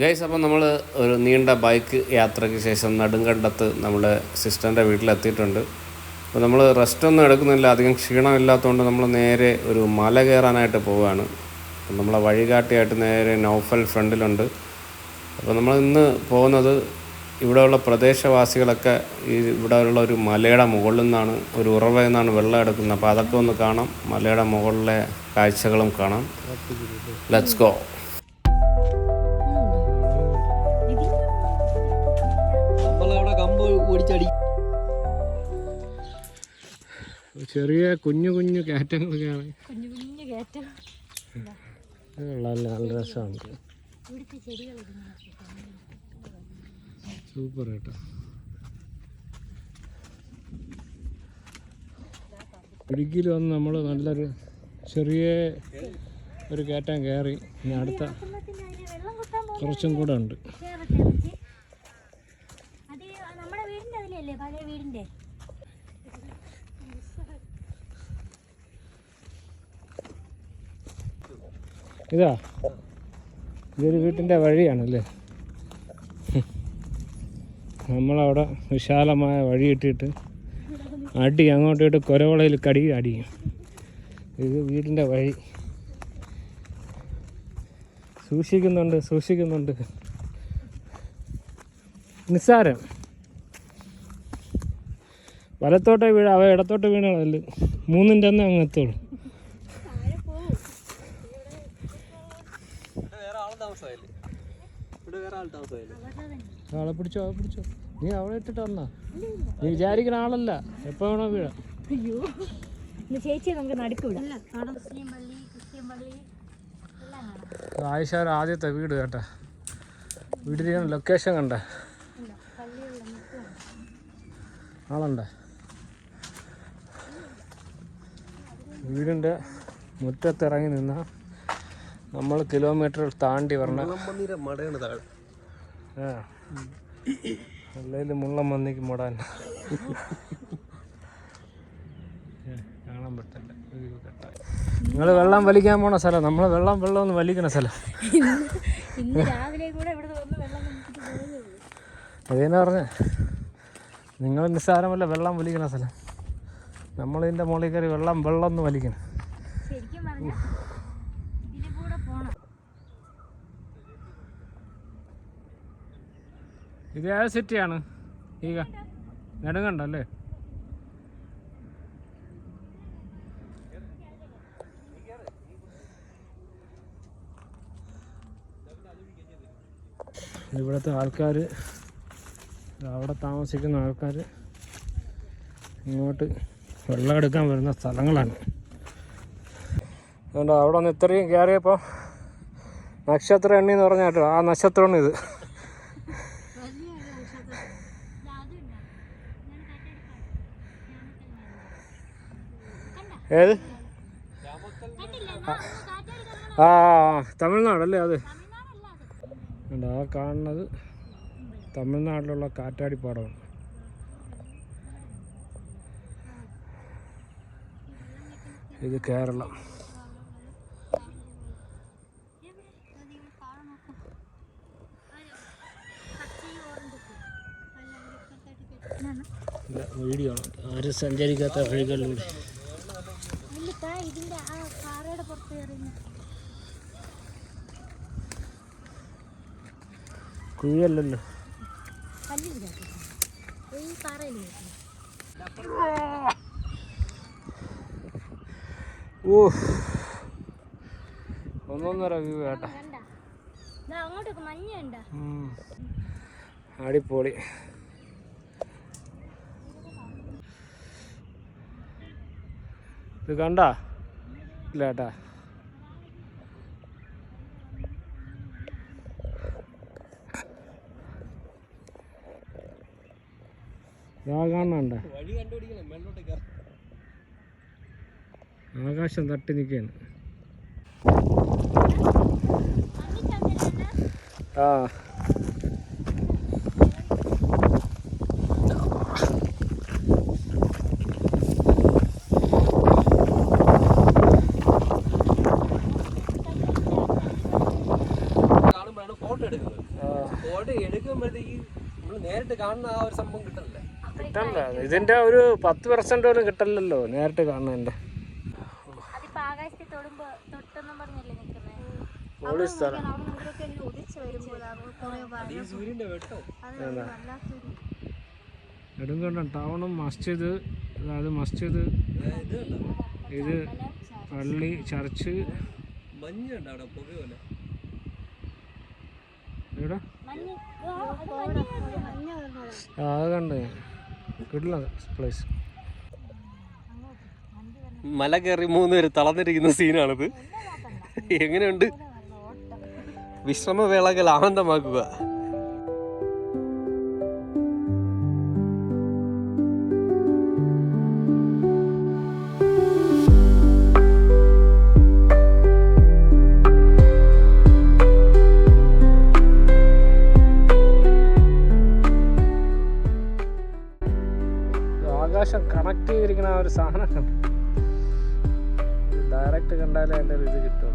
Guys അപ്പം നമ്മൾ ഒരു നീണ്ട ബൈക്ക് യാത്രയ്ക്ക് ശേഷം നെടുങ്കണ്ടത്ത് നമ്മുടെ സിസ്റ്ററിന്റെ വീട്ടിലെത്തിയിട്ടുണ്ട്. അപ്പോൾ നമ്മൾ റെസ്റ്റ് ഒന്നും എടുക്കുന്നില്ല. അധികം ക്ഷീണമില്ലാത്തതുകൊണ്ട് നമ്മൾ നേരെ ഒരു മല കയറാനായിട്ട് പോവുകയാണ് അപ്പം നമ്മളെ വഴികാട്ടിയായിട്ട് നേരെ നോഫൽ ഫ്രണ്ടിലുണ്ട്. അപ്പോൾ നമ്മൾ ഇന്ന് പോകുന്നത് ഇവിടെയുള്ള പ്രദേശവാസികളൊക്കെ ഈ ഇവിടെയുള്ള ഒരു മലയുടെ മുകളിൽ നിന്നാണ്. ഒരു ഉറവയിൽ നിന്നാണ് വെള്ളം എടുക്കുന്നത്. അപ്പോൾ അതൊക്കെ ഒന്ന് കാണാം. മലയുടെ മുകളിലെ കാഴ്ചകളും കാണാം. ലെറ്റ്സ് ഗോ ചെറിയ കുഞ്ഞു കുഞ്ഞു കയറ്റങ്ങളൊക്കെയാണ്. കുഞ്ഞു കുഞ്ഞു കയറ്റം നല്ല നല്ല രസമാണ് സൂപ്പർ കേട്ടോ ഇടുക്കിയിൽ വന്ന് നമ്മൾ നല്ലൊരു ചെറിയ ഒരു കയറ്റം കയറി ഇനി അടുത്ത കുറച്ചും കൂടെ ഉണ്ട്. അത് നമ്മുടെ വീടിന്റെ അതിലല്ലേ പഴയ വീടിന്റെ ഇതാ. ഇതൊരു വീട്ടിന്റെ വഴിയാണല്ലേ? നമ്മളവിടെ വിശാലമായ വഴിയിട്ടിട്ട് അടി അങ്ങോട്ടും ഇട്ട് കൊരവളയിൽ കടി അടിയും ഇത് വീടിന്റെ വഴി. സൂക്ഷിക്കുന്നുണ്ട് സൂക്ഷിക്കുന്നുണ്ട്. നിസ്സാരം. വലത്തോട്ടേ വീഴ അവ ഇടത്തോട്ട് വീണതല്ല മൂന്നിന്റെ അന്ന് അങ്ങ് ആളെ പിടിച്ചോ ആളെ പിടിച്ചോ. നീ അവളെ ഇട്ടിട്ട് വന്നാ? നീ വിചാരിക്കുന്ന ആളല്ല. എപ്പോ വേണോ വീഴ. അയ്യോ. ചേച്ചിയെ നമുക്ക് നടുക്ക് വിടാം ആയിഷാർ ആദ്യത്തെ വീട് കേട്ടാ. വീടിന് ലൊക്കേഷൻ കണ്ട. ആളുണ്ട്? വീടിന്റെ മുറ്റത്തിറങ്ങി നിന്ന നമ്മൾ കിലോമീറ്റർ താണ്ടി വരണം മടയാണ് താഴെ. ആ. അല്ലെങ്കിൽ മുള്ളം മന്നിക്ക് മുടാൻ. കാണാൻ പറ്റില്ല നിങ്ങൾ വെള്ളം വലിക്കാൻ പോണ സ്ഥലം. നമ്മൾ വെള്ളം വെള്ളം ഒന്ന് വലിക്കണ സ്ഥലം അതേന്ന് പറഞ്ഞ നിങ്ങൾ നിസ്സാരമല്ല വെള്ളം വലിക്കണ സ്ഥലം. നമ്മളിതിന്റെ മുകളിൽ കയറി വെള്ളം വെള്ളം ഒന്ന് വലിക്കണം ശരിക്കും പറഞ്ഞാൽ ഇതിൽ കൂടെ പോണം ഇത് ഏത് സിറ്റിയാണ് ഈ നെടുങ്കണ്ടല്ലേ ഇവിടുത്തെ ആൾക്കാർ അവിടെ താമസിക്കുന്ന ആൾക്കാർ ഇങ്ങോട്ട് വെള്ളം എടുക്കാൻ വരുന്ന സ്ഥലങ്ങളാണ്. അതുകൊണ്ട് അവിടെ നിന്ന് ഇത്രയും കയറിയപ്പോൾ നക്ഷത്ര എണ്ണി എന്ന് പറഞ്ഞാട്ടോ ആ നക്ഷത്രമാണ് ഇത് ഏത്? ആ തമിഴ്നാടല്ലേ അത്? ആ കാണുന്നത് തമിഴ്നാട്ടിലുള്ള കാറ്റാടിപ്പാടമാണ്. ഇത് കേരളം. വീഡിയോ ആണ്. ആരും സഞ്ചരിക്കാത്ത വഴികളിലൂടെ. കുഴിയല്ലല്ലോ. ഒന്നൊന്നര വ്യൂ കേട്ടാ. അടിപൊളി. ഇത് കണ്ടാ? ഇല്ല ഏട്ടാ ഇതാ കാണണ്ട ആകാശം തട്ടി നിൽക്കുകയാണ്. ആ. ഫോട്ടോ എടുക്കുമ്പോഴത്തേക്ക് ഫോട്ടോ നേരിട്ട് കാണുന്ന ആ ഒരു സംഭവം കിട്ടണില്ല കിട്ടണ്ട. ഇതിന്റെ ഒരു പത്ത് പെർസെന്റ് പോലും കിട്ടല്ലല്ലോ നേരിട്ട് കാണുന്നതിന്റെ. പൊളി സ്ഥലം. നെടുങ്കണ്ടം ടൗണും മസ്ജിദ് അതായത് മസ്ജിദ് ഇത്. കണ്ടോ? പള്ളി ചർച്ച്. ആ, അത് മഞ്ഞ് കിട്ടില്ല പ്ലേസ് മല കയറി മൂന്ന് പേര് തളർന്നിരിക്കുന്ന സീനാണിത്. എങ്ങനെയുണ്ട്? വിശ്രമവേളകൾ ആനന്ദമാക്കുക. ഡയറക്റ്റ് കണ്ടാലേ എന്റെ ഒരു ഇത് കിട്ടുള്ളൂ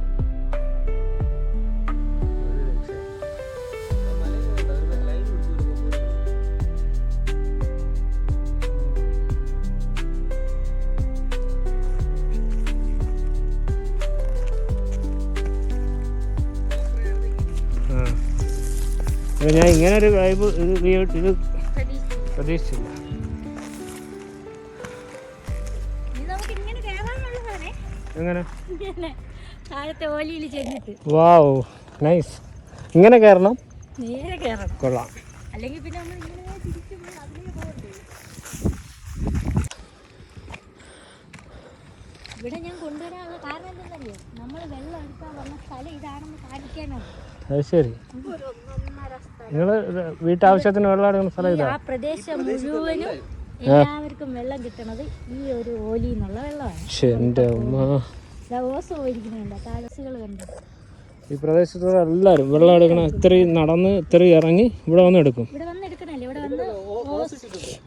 ഞാൻ ഇങ്ങനെ ഒരു വൈബ് ഇത് പ്രതീക്ഷിച്ചില്ല. എങ്ങനെ? ഇങ്ങനെ താഴത്തെ ഓലിയിൽ ചെന്നിട്ട്. Wow nice. ഇങ്ങനെ കയറണം? നേരെ കയറണം. കൊള്ളാം. അല്ലെങ്കിൽ പിന്നെ നമ്മൾ ഇങ്ങനെ ഇവിടെ ഞാൻ കൊണ്ടുവരാനുള്ള കാരണം എന്താണെന്നറിയോ? നമ്മൾ വെള്ളം എടുക്കാൻ വന്ന സ്ഥലം ഇതാണെന്ന് കാണിക്കാനാണ്. അത് ശരി. നിങ്ങൾ വീട്ടാവശ്യത്തിന് വെള്ളം എടുക്കുന്ന സ്ഥലം ഇതാ? ആ പ്രദേശം മുഴുവനും എല്ലാവർക്കും വെള്ളം കിട്ടണത് ഈ ഒരു ഓലി എന്നുള്ള വെള്ളമാണ്. ഈ പ്രദേശത്തുള്ള എല്ലാരും വെള്ളം എടുക്കണം ഇത്രയും നടന്ന് ഇത്രയും ഇറങ്ങി ഇവിടെ വന്ന് എടുക്കും. ഇവിടെ വന്ന് എടുക്കണല്ലേ? ഇവിടെ വന്ന് ഓസ്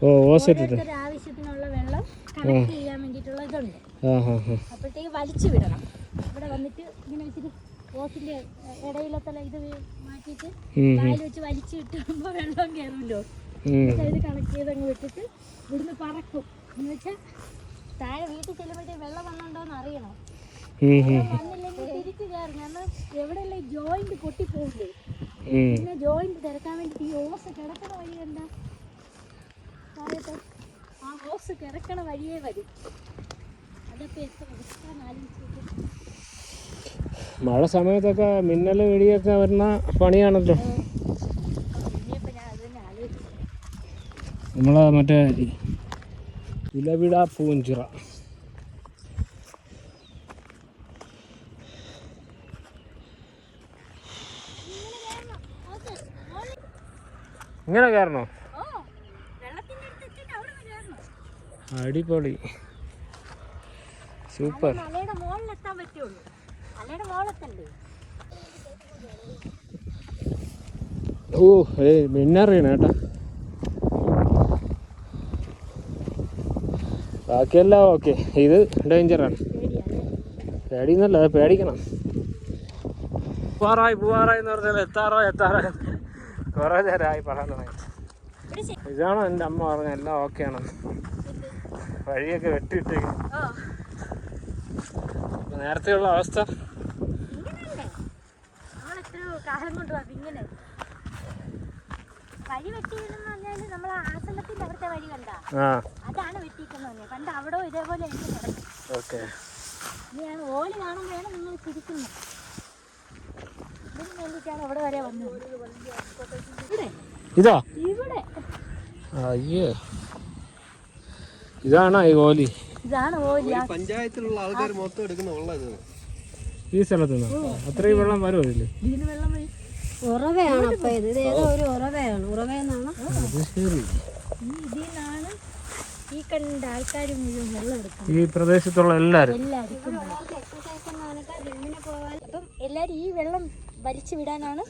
ഓ ഓസ് ഇട്ടിട്ട്. ആവശ്യത്തിനുള്ള വെള്ളം കണക്ട് ചെയ്യാൻ വേണ്ടിയിട്ടുള്ള ഇതുണ്ട്. അപ്പോഴത്തേക്ക് വലിച്ചു വിടണം. ഇവിടെ വന്നിട്ട് ഇങ്ങനെ വെച്ചിട്ട് ഓസിന്റെ ഇടയിലത്തെ ഇത് മാറ്റിയിട്ട് ഉം, വെച്ച് വലിച്ചു വിട്ടുമ്പോ വെള്ളം കയറുമല്ലോ ഇത് കണക്ട് ചെയ്ത് അങ്ങ് വിട്ടിട്ട് ഇവിടുന്ന് പറക്കും. എന്ന് വെച്ചാൽ താഴെ വീട്ടിൽ ചെല്ലുമ്പോഴത്തേ വെള്ളം വന്നുണ്ടോന്ന് അറിയണം. വന്നില്ലെങ്കിൽ തിരിച്ചു കയറും. കാരണം എവിടെയല്ലേ ജോയിന്റ് പൊട്ടിപ്പോകില്ലേ. പിന്നെ ജോയിന്റ് തിരക്കാൻ വേണ്ടിട്ട് ഈ ഓസ് കിടക്കണ വഴി എന്താ? താഴത്തെ ആ ഓസ് കിടക്കണ വഴിയേ വരും. അതൊക്കെ എത്ര റിസ്ക്കാന്ന് ആലോചിച്ചിട്ട്. മഴ സമയത്തൊക്കെ മിന്നൽ വെടിയൊക്കെ വരുന്ന പണിയാണല്ലോ ഇനിയിപ്പോ ഞാൻ അത് തന്നെ ആലോചിച്ചു നമ്മളെ മറ്റേ ഇലവിട പൂഞ്ചിറ. ഇങ്ങനെ കയറണോ? അടിപൊളി. സൂപ്പർ. ഓ ഏയ് മിന്നറിയണ കേട്ടാ. ബാക്കിയെല്ലാം ഓക്കെ ഇത് ഡേഞ്ചറാണ് പേടിയെന്നല്ല അത് പേടിക്കണം. പൂവാറായി പൂവാറായി എന്ന് പറഞ്ഞാൽ എത്താറോ എത്താറോ. കുറേ നേരമായി പറയാൻ തുടങ്ങി. ഇതാണോ എന്റെ അമ്മ പറഞ്ഞ എല്ലാം ഓക്കെ ആണ്? വഴിയൊക്കെ വെട്ടിയിട്ടേക്ക്. ഓ നേരത്തെയുള്ള അവസ്ഥ. കാലം കൊണ്ട് ഇങ്ങനെ വഴി പറഞ്ഞാൽ നമ്മൾ ആശ്രമത്തിന്റെ അവിടുത്തെ വഴി കണ്ട ആ. അതാണ് വെട്ടിക്കുന്നത് പണ്ട് അവിടെ ഇതേപോലെ എനിക്ക് കിടക്കും. ഓക്കെ. ഞാൻ ഓൽ കാണുമ്പോഴാണ് നിങ്ങൾ ചിരിക്കുന്നത്. ഇതിന് വേണ്ടിയിട്ടാണ് ഇവിടെ വരെ വന്നത്. ഇവിടെ? ഇതാ. ഇവിടെ. അയ്യേ. ഇതാണോ ഈ ഓലി? ഇതാണ് ഓലി. പഞ്ചായത്തിലുള്ള ആൾക്കാർ മൊത്തം എടുക്കുന്ന വെള്ളം ഈ സ്ഥലത്ത് അത്രയും വെള്ളം വരുമോ ഇതിൽ? ഇതിന് വെള്ളം ഉറവയാണ് അപ്പൊ ഇത്. ഏതോ ഒരു ഉറവയാണ്. ഉറവയെന്നാണ്? ഈ ഇതിൽ കണ്ട ആൾക്കാർ മുഴുവൻ വെള്ളം ഈ പ്രദേശത്തുള്ള എല്ലാരും. എല്ലാവരും അപ്പം എല്ലാരും ഈ വെള്ളം വലിച്ചു വിടാനാണ്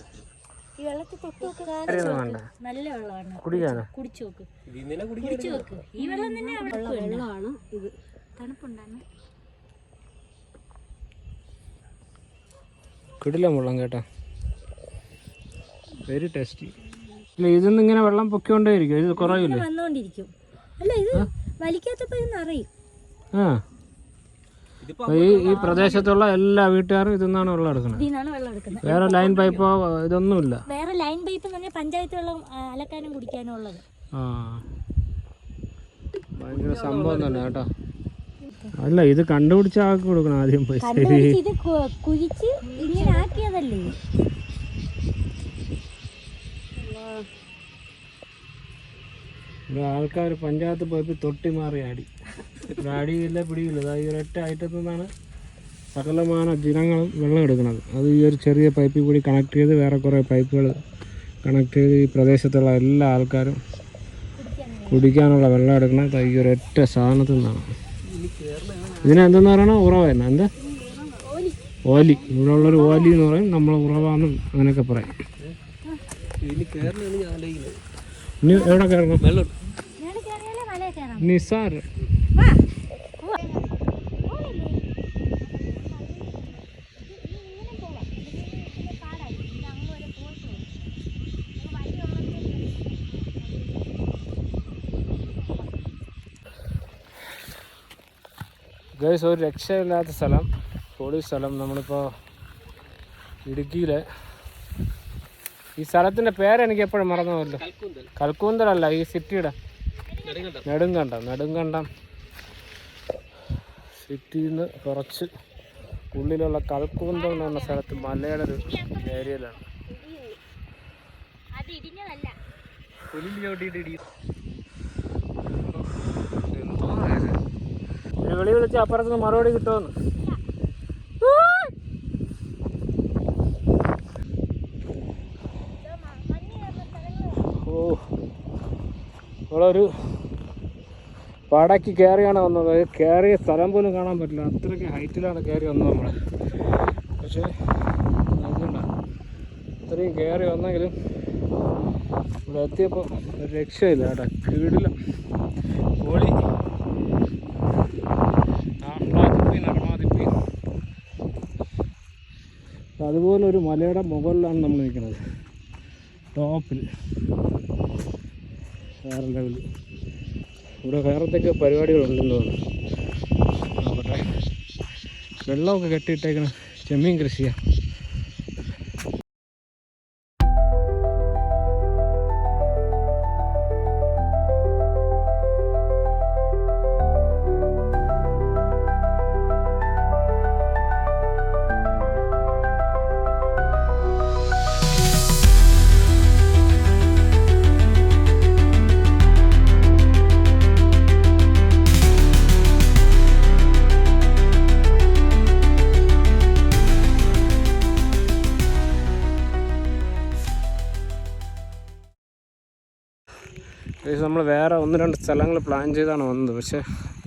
ഈ വെള്ളത്തിൽ തൊട്ട് നോക്ക്. കാര്യമൊന്നും വേണ്ട നല്ല വെള്ളമാണ്. കുടിക്കാനോ? കുടിച്ചു നോക്ക്. കുടിച്ചു നോക്ക്. ഈ വെള്ളം തന്നെ വെള്ളമാണ് ഇത്. തണുപ്പുണ്ടാണ് കിടില വെള്ളം കേട്ടാ. വെരി ടേസ്റ്റി ഇല്ല ഇതിന്ന് ഇങ്ങനെ വെള്ളം പൊക്കിക്കൊണ്ടേ ഇരിക്കും ഇത് കുറവില്ലേ വന്നുകൊണ്ടിരിക്കും. അല്ല ഇത് വലിക്കാത്തപ്പോ ഇത് നിറയും ആ. ഈ ഈ പ്രദേശത്തുള്ള എല്ലാ വീട്ടുകാരും ഇതിന്നാണ് വെള്ളം എടുക്കുന്നത്. വെള്ളം എടുക്കുന്നത്. വേറെ ലൈൻ പൈപ്പോ ഇതൊന്നുമില്ല. വേറെ ലൈൻ പൈപ്പ് എന്ന് പറഞ്ഞാൽ പഞ്ചായത്ത് വെള്ളം ആ, അലക്കാനും കുടിക്കാനും ഉള്ളത്. ആ. ഭയങ്കര സംഭവം തന്നെ കേട്ടോ. അല്ല ഇത് കണ്ടുപിടിച്ച ആൾക്ക് കൊടുക്കണം ആദ്യം പൈസ. കണ്ടുപിടിച്ച് ഇത് കു- കുഴിച്ച് ഇങ്ങനെ ആക്കിയതല്ലേ ഇവിടെ ആൾക്കാർ പഞ്ചായത്ത് പോയപ്പോൾ തൊട്ടി മാറി ആടി. ഇവിടെ അടിയില്ല പിടിയില്ല. ഈ ഒരൊറ്റ ഐറ്റത്തിൽ നിന്നാണ് സകലമാന ജനങ്ങളും വെള്ളം എടുക്കുന്നത്. അത് ഈ ഒരു ചെറിയ പൈപ്പിൽ കൂടി കണക്ട് ചെയ്ത് വേറെ കുറേ പൈപ്പുകൾ കണക്ട് ചെയ്ത് ഈ പ്രദേശത്തുള്ള എല്ലാ ആൾക്കാരും കുടിക്കാനുള്ള വെള്ളം എടുക്കുന്നത്. ഈ ഒരൊറ്റ സാധനത്തിൽ നിന്നാണ്. ഇതിനെന്തെന്ന് പറയണോ? ഉറവ എന്നാ? എന്താ? ഓലി. ഇവിടെ ഉള്ളൊരു ഓലി എന്ന് പറയും. നമ്മൾ ഉറവാന്നും അങ്ങനെയൊക്കെ പറയും. ഇനി എവിടെ കയറണം? നിസാർ. ഒരു രക്ഷയില്ലാത്ത സ്ഥലം പൊളി സ്ഥലം. നമ്മളിപ്പോൾ ഇടുക്കിയിലെ ഈ സ്ഥലത്തിന്റെ പേരെനിക്ക് എപ്പോഴും മറന്നു കൽക്കുന്തൽ. കൽക്കൂന്തലല്ല ഈ സിറ്റിയുടെ. നെടുങ്കണ്ടം. നെടുങ്കണ്ടം സിറ്റിയിൽ നിന്ന് കുറച്ച് ഉള്ളിലുള്ള കൽക്കൂന്തം എന്ന് പറഞ്ഞ സ്ഥലത്ത് മലയുടെ ഒരു ഏരിയയിലാണ്. വിളി വിളിച്ച് അപ്പുറത്തുനിന്ന് മറുപടി കിട്ടുമെന്ന് ഓ ഒരു പാടയ്ക്ക് കയറിയാണ് വന്നത്. കയറിയ സ്ഥലം പോലും കാണാൻ പറ്റില്ല. അത്രയ്ക്ക് ഹൈറ്റിലാണ് കയറി വന്നത് നമ്മൾ പക്ഷേ അതുകൊണ്ടാണ് ഇത്രയും കയറി വന്നെങ്കിലും ഇവിടെ എത്തിയപ്പോൾ ഒരു രക്ഷയില്ല കേട്ടോ. കീടില്ല പൊളി. അതുപോലെ ഒരു മലയുടെ മുകളിലാണ് നമ്മൾ നിൽക്കുന്നത്. ടോപ്പിൽ. വേറെ ലെവൽ ഇവിടെ വേറെ എന്തൊക്കെ പരിപാടികളുണ്ടെന്ന് തോന്നുന്നു. വെള്ളമൊക്കെ കെട്ടിയിട്ടേക്കണ. ചെമ്മീൻ കൃഷിയാണ് നമ്മൾ വേറെ ഒന്ന് രണ്ട് സ്ഥലങ്ങൾ പ്ലാൻ ചെയ്താണ് വന്നത്. പക്ഷേ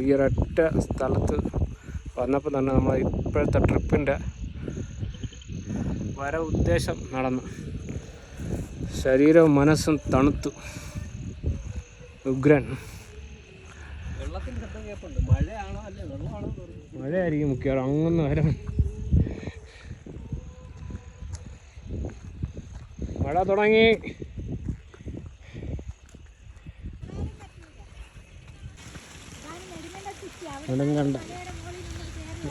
ഈ ഒരൊറ്റ സ്ഥലത്ത് വന്നപ്പോൾ തന്നെ നമ്മൾ ഇപ്പോഴത്തെ ട്രിപ്പിന്റെ വര ഉദ്ദേശം നടന്നു. ശരീരവും മനസ്സും തണുത്തു. ഉഗ്രൻ. മഴയായിരിക്കും മുഖ്യം അങ്ങനെ വരാൻ മഴ തുടങ്ങി. നെടുങ്കണ്ട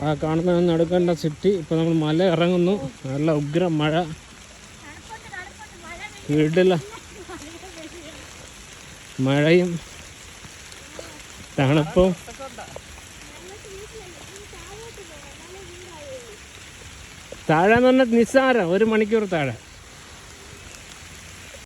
ആ കാണുന്ന നടുക്കണ്ട സിറ്റി ഇപ്പോൾ നമ്മൾ മല ഇറങ്ങുന്നു. നല്ല ഉഗ്ര മഴ. വീട്ടില മഴയും തണുപ്പും. താഴെ എന്ന് പറഞ്ഞാൽ നിസ്സാരം. ഒരു മണിക്കൂർ താഴെ.